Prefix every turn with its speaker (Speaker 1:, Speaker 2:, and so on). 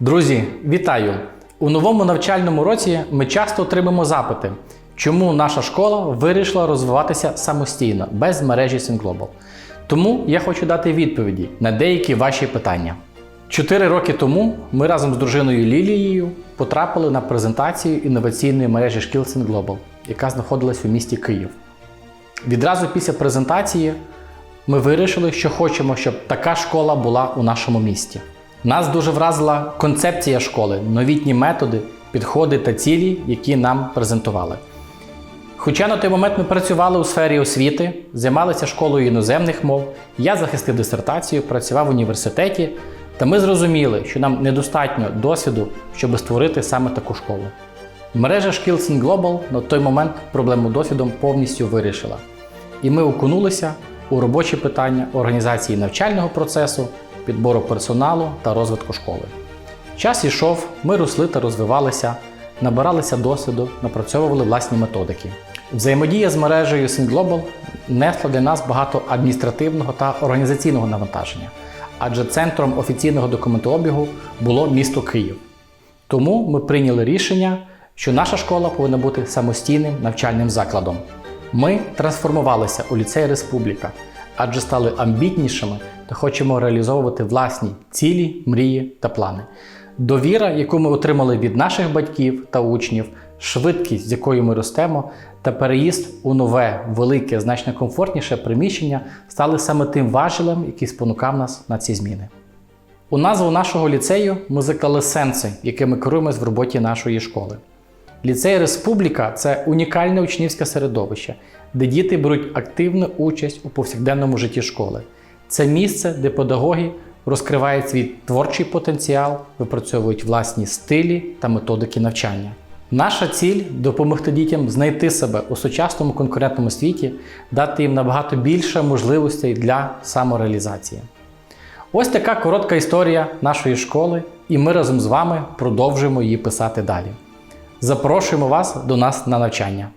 Speaker 1: Друзі, вітаю! У новому навчальному році ми часто отримаємо запити, чому наша школа вирішила розвиватися самостійно, без мережі Syncglobal. Тому я хочу дати відповіді на деякі ваші питання. Чотири роки тому ми разом з дружиною Лілією потрапили на презентацію інноваційної мережі шкіл Syncglobal, яка знаходилась у місті Київ. Відразу після презентації ми вирішили, що хочемо, щоб така школа була у нашому місті. Нас дуже вразила концепція школи, новітні методи, підходи та цілі, які нам презентували. Хоча на той момент ми працювали у сфері освіти, займалися школою іноземних мов, я захистив дисертацію, працював в університеті, та ми зрозуміли, що нам недостатньо досвіду, щоб створити саме таку школу. Мережа шкіл Global на той момент проблему досвідом повністю вирішила. І ми окунулися у робочі питання організації навчального процесу, підбору персоналу та розвитку школи. Час ішов, ми росли та розвивалися, набиралися досвіду, напрацьовували власні методики. Взаємодія з мережею Syn Global несла для нас багато адміністративного та організаційного навантаження, адже центром офіційного документообігу було місто Київ. Тому ми прийняли рішення, що наша школа повинна бути самостійним навчальним закладом. Ми трансформувалися у ліцей Республіка, адже стали амбітнішими та хочемо реалізовувати власні цілі, мрії та плани. Довіра, яку ми отримали від наших батьків та учнів, швидкість, з якою ми ростемо, та переїзд у нове, велике, значно комфортніше приміщення стали саме тим важелем, який спонукав нас на ці зміни. У назву нашого ліцею ми заклали сенси, якими керуємось в роботі нашої школи. Ліцей Республіка це унікальне учнівське середовище, де діти беруть активну участь у повсякденному житті школи. Це місце, де педагоги розкривають свій творчий потенціал, випрацьовують власні стилі та методики навчання. Наша ціль допомогти дітям знайти себе у сучасному конкурентному світі, дати їм набагато більше можливостей для самореалізації. Ось така коротка історія нашої школи, і ми разом з вами продовжуємо її писати далі. Запрошуємо вас до нас на навчання.